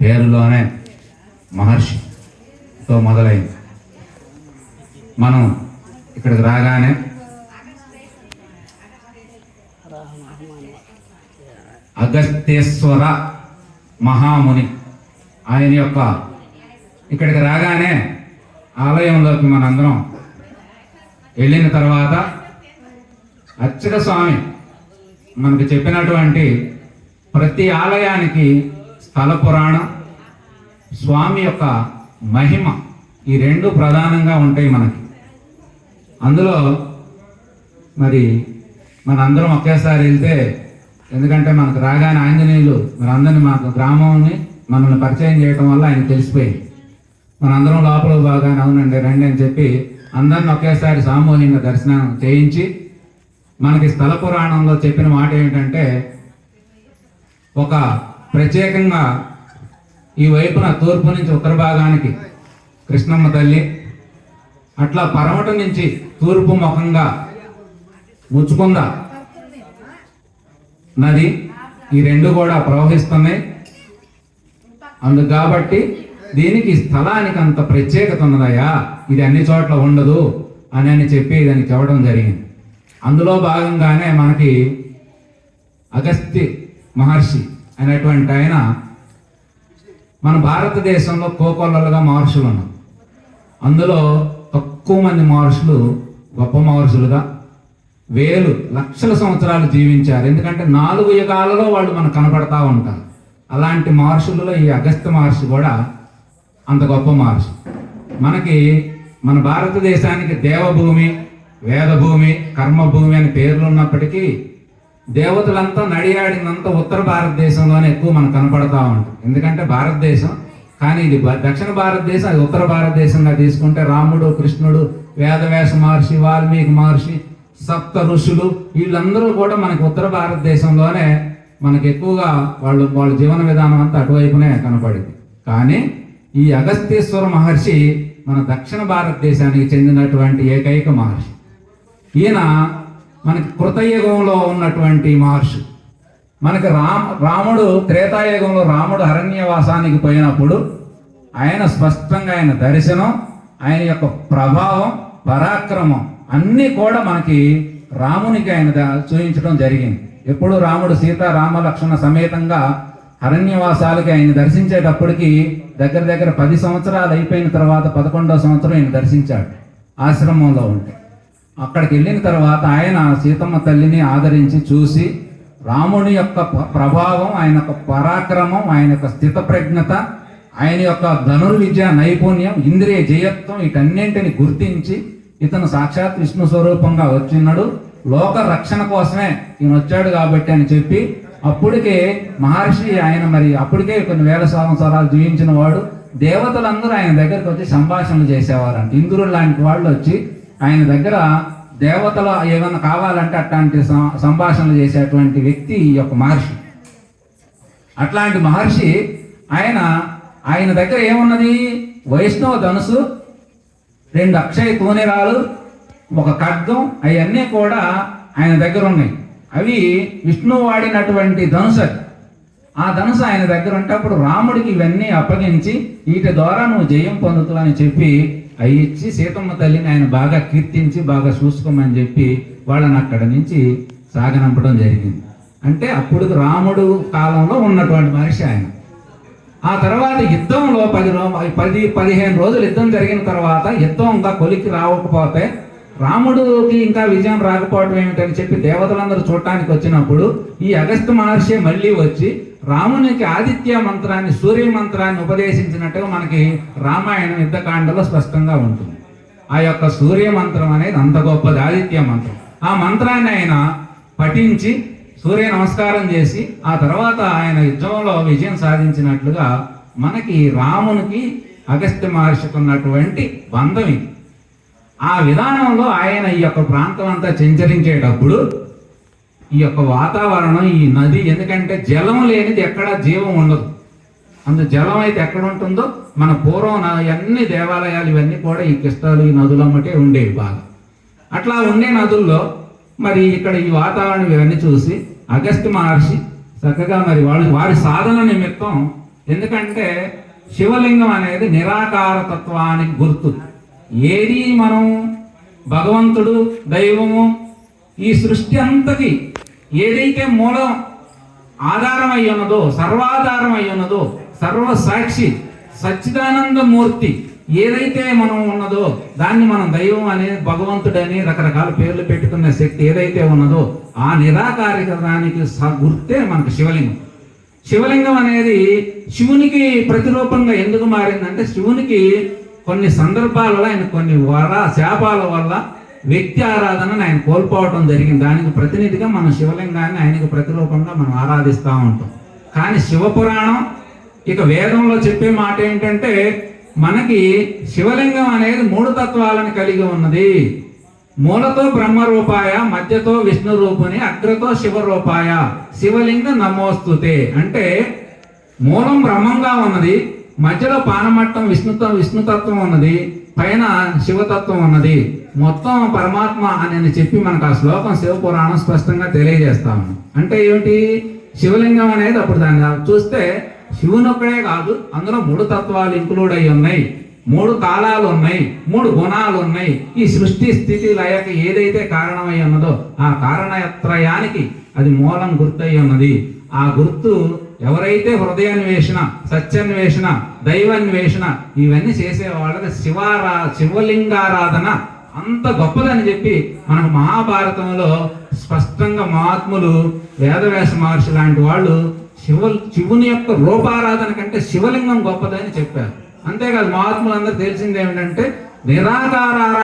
పేరులోనే మహర్షితో మొదలైంది. మనం ఇక్కడికి రాగానే అగస్త్యేశ్వర మహాముని ఆయన యొక్క ఇక్కడికి రాగానే ఆలయంలోకి మనందరం వెళ్ళిన తర్వాత అర్చక స్వామి మనకు చెప్పినటువంటి ప్రతి ఆలయానికి స్థల పురాణం స్వామి యొక్క మహిమ ఈ రెండు ప్రధానంగా ఉంటాయి మనకి. అందులో మరి మనందరం ఒకేసారి వెళ్తే ఎందుకంటే మనకు రాగానే ఆంజనేయులు మరి అందరిని మాకు గ్రామంని మనల్ని పరిచయం చేయడం వల్ల ఆయన తెలిసిపోయింది మనందరం లోపల బాగానే అవునండి రండి అని చెప్పి అందరిని ఒకేసారి సామూహికంగా దర్శనం చేయించి మనకి స్థల పురాణంలో చెప్పిన మాట ఏంటంటే ఒక ప్రత్యేకంగా ఈ వైపున తూర్పు నుంచి ఉత్తర భాగానికి కృష్ణమ్మ తల్లి అట్లా పరమట నుంచి తూర్పు ముఖంగా ముచ్చుకుంద నది ఈ రెండు కూడా ప్రవహిస్తున్నాయి. అందు కాబట్టి దీనికి స్థలానికి అంత ప్రత్యేకత ఉన్నదయ్యా. ఇది అన్ని చోట్ల ఉండదు అని అని చెప్పి దానికి చెప్పడం జరిగింది. అందులో భాగంగానే మనకి అగస్త్య మహర్షి అనేటువంటి ఆయన మన భారతదేశంలో కోకొల్లలుగా మహర్షులు ఉన్నారు. అందులో తక్కువ మంది మహర్షులు గొప్ప మహర్షులుగా వేలు లక్షల సంవత్సరాలు జీవించారు. ఎందుకంటే నాలుగు యుగాలలో వాళ్ళు మనకు కనపడతా ఉంటారు. అలాంటి మహర్షులలో ఈ అగస్త్య మహర్షి కూడా అంత గొప్ప మహర్షి. మనకి మన భారతదేశానికి దేవభూమి వేదభూమి కర్మభూమి అని పేర్లు ఉన్నప్పటికీ దేవతలంతా నడియాడినంత ఉత్తర భారతదేశంలోనే ఎక్కువ మనకు కనపడతా ఉంటాం ఎందుకంటే భారతదేశం కానీ ఇది దక్షిణ భారతదేశం అది ఉత్తర భారతదేశంగా తీసుకుంటే రాముడు కృష్ణుడు వేదవ్యాస మహర్షి వాల్మీకి మహర్షి సప్త ఋషులు వీళ్ళందరూ కూడా మనకి ఉత్తర భారతదేశంలోనే మనకి ఎక్కువగా వాళ్ళు వాళ్ళ జీవన విధానం అంతా అటువైపునే కనపడింది. కానీ ఈ అగస్త్యేశ్వర మహర్షి మన దక్షిణ భారతదేశానికి చెందినటువంటి ఏకైక మహర్షి. ఈయన మనకి కృతయుగంలో ఉన్నటువంటి మహర్షి. మనకి రామ రాముడు త్రేతాయుగంలో రాముడు అరణ్యవాసానికి పోయినప్పుడు ఆయన స్పష్టంగా ఆయన దర్శనం ఆయన యొక్క ప్రభావం పరాక్రమం అన్నీ కూడా మనకి రామునికి ఆయన ద- చూపించడం జరిగింది. ఎప్పుడు రాముడు సీత రామ లక్ష్మణ సమేతంగా అరణ్యవాసాలకి ఆయన దర్శించేటప్పటికి దగ్గర దగ్గర పది సంవత్సరాలు అయిపోయిన తర్వాత పదకొండవ సంవత్సరం ఆయన దర్శించాడు ఆశ్రమంలో ఉంటే. అక్కడికి వెళ్ళిన తర్వాత ఆయన సీతమ్మ తల్లిని ఆదరించి చూసి రాముని యొక్క ప్రభావం ఆయన యొక్క పరాక్రమం ఆయన యొక్క స్థితప్రజ్ఞత ఆయన యొక్క ధనుర్విద్య నైపుణ్యం ఇంద్రియ జయత్వం వీటన్నింటిని గుర్తించి ఇతను సాక్షాత్ విష్ణు స్వరూపంగా వచ్చినాడు. లోక రక్షణ కోసమే ఈయన వచ్చాడు కాబట్టి అని చెప్పి అప్పటికే మహర్షి ఆయన మరి అప్పటికే కొన్ని వేల సంవత్సరాలు జీవించిన వాడు. దేవతలందరూ ఆయన దగ్గరికి వచ్చి సంభాషణలు చేసేవారంట. ఇంద్రుడు లాంటి వాళ్ళు వచ్చి ఆయన దగ్గర దేవతల ఏమైనా కావాలంటే అట్లాంటి సం- సంభాషణలు చేసేటువంటి వ్యక్తి ఈ యొక్క మహర్షి. అట్లాంటి మహర్షి ఆయన ఆయన దగ్గర ఏమున్నది? వైష్ణవ ధనుసు రెండు అక్షయ తూనిరాలు ఒక ఖడ్గం అవన్నీ కూడా ఆయన దగ్గర ఉన్నాయి. అవి విష్ణువు వాడినటువంటి ధనుసు అది. ఆ ధనుసు ఆయన దగ్గర ఉంటే అప్పుడు రాముడికి ఇవన్నీ అప్పగించి వీటి ద్వారా నువ్వు జయం పొందుతుందని చెప్పి అవి ఇచ్చి సీతమ్మ తల్లిని ఆయన బాగా కీర్తించి బాగా చూసుకోమని చెప్పి వాళ్ళని అక్కడ నుంచి సాగనంపడం జరిగింది. అంటే అప్పుడు రాముడు కాలంలో ఉన్నటువంటి మనిషి ఆయన. ఆ తర్వాత యుద్ధంలో పది రో పది పదిహేను రోజులు యుద్ధం జరిగిన తర్వాత యుద్ధం ఇంకా కొలికి రావకపోతే రాముడికి ఇంకా విజయం రాకపోవడం ఏమిటని చెప్పి దేవతలందరూ చూడటానికి వచ్చినప్పుడు ఈ అగస్త్య మహర్షి మళ్ళీ వచ్చి రామునికి ఆదిత్య మంత్రాన్ని సూర్య మంత్రాన్ని ఉపదేశించినట్టుగా మనకి రామాయణం యుద్ధకాండలో స్పష్టంగా ఉంటుంది. ఆ యొక్క సూర్య మంత్రం అనేది అంత గొప్పది ఆదిత్య మంత్రం. ఆ మంత్రాన్ని ఆయన పఠించి సూర్య నమస్కారం చేసి ఆ తర్వాత ఆయన యుద్ధంలో విజయం సాధించినట్లుగా మనకి రామునికి అగస్త్య మహర్షికి ఉన్నటువంటి బంధం ఇది. ఆ విధానంలో ఆయన ఈ యొక్క ప్రాంతం అంతా చెంచరించేటప్పుడు ఈ యొక్క వాతావరణం ఈ నది ఎందుకంటే జలం లేనిది ఎక్కడ జీవం ఉండదు. అందు జలం అయితే ఎక్కడ ఉంటుందో మన పూర్వం అన్ని దేవాలయాలు ఇవన్నీ కూడా ఈ కృష్ణాలు ఈ నదులమ్మటే ఉండేవి బాగా. అట్లా ఉండే నదుల్లో మరి ఇక్కడ ఈ వాతావరణం ఇవన్నీ చూసి అగస్త్య మహర్షి చక్కగా మరి వాళ్ళు వారి సాధన నిమిత్తం ఎందుకంటే శివలింగం అనేది నిరాకార తత్వానికి గుర్తు. ఏది మనం భగవంతుడు దైవము ఈ సృష్టి అంతకి ఏదైతే మూలం ఆధారం అయి ఉన్నదో సర్వాధారం అయి ఉన్నదో సర్వ సాక్షి సచ్చిదానంద మూర్తి ఏదైతే మనం ఉన్నదో దాన్ని మనం దైవం అని భగవంతుడని రకరకాల పేర్లు పెట్టుకున్న శక్తి ఏదైతే ఉన్నదో ఆ నిరాకారికదానికి స- గుర్తే మనకు శివలింగం. శివలింగం అనేది శివునికి ప్రతిరూపంగా ఎందుకు మారిందంటే శివునికి కొన్ని సందర్భాలలో ఆయన కొన్ని వర శాపాల వల్ల వ్యక్తి ఆరాధనను ఆయన కోల్పోవటం జరిగింది. దానికి ప్రతినిధిగా మనం శివలింగాన్ని ఆయనకు ప్రతిరూపంగా మనం ఆరాధిస్తూ ఉంటాం. కానీ శివపురాణం ఇక వేదంలో చెప్పే మాట ఏంటంటే మనకి శివలింగం అనేది మూడు తత్వాలను కలిగి ఉన్నది. మూలతో బ్రహ్మ రూపాయ మధ్యతో విష్ణు రూపుని అగ్రతో శివరూపాయ. శివలింగ నమోస్తుతే అంటే మూలం బ్రహ్మంగా ఉన్నది మధ్యలో పానమట్టం విష్ణుతో విష్ణుతత్వం ఉన్నది పైన శివతత్వం ఉన్నది. మొత్తం పరమాత్మ అని చెప్పి మనకు ఆ శ్లోకం శివపురాణం స్పష్టంగా తెలియజేస్తాము. అంటే ఏమిటి? శివలింగం అనేది అప్పుడు దాన్ని చూస్తే శివునొక్కడే కాదు అందులో మూడు తత్వాలు ఇంక్లూడ్ అయి ఉన్నాయి. మూడు కాలాలు ఉన్నాయి మూడు గుణాలు ఉన్నాయి. ఈ సృష్టి స్థితి లయకి ఏదైతే కారణమై ఉన్నదో ఆ కారణత్రయానికి అది మూలం గుర్తయి ఉన్నది. ఆ గుర్తు ఎవరైతే హృదయాన్వేషణ సత్యాన్వేషణ దైవాన్వేషణ ఇవన్నీ చేసేవాళ్ళకి శివారా శివలింగారాధన అంత గొప్పదని చెప్పి మనకు మహాభారతంలో స్పష్టంగా మహాత్ములు వేదవ్యాస మహర్షి లాంటి వాళ్ళు శివ శివుని యొక్క రూపారాధన కంటే శివలింగం గొప్పదని చెప్పారు. అంతేకాదు మహాత్ములందరూ తెలిసింది ఏమిటంటే నిరాకార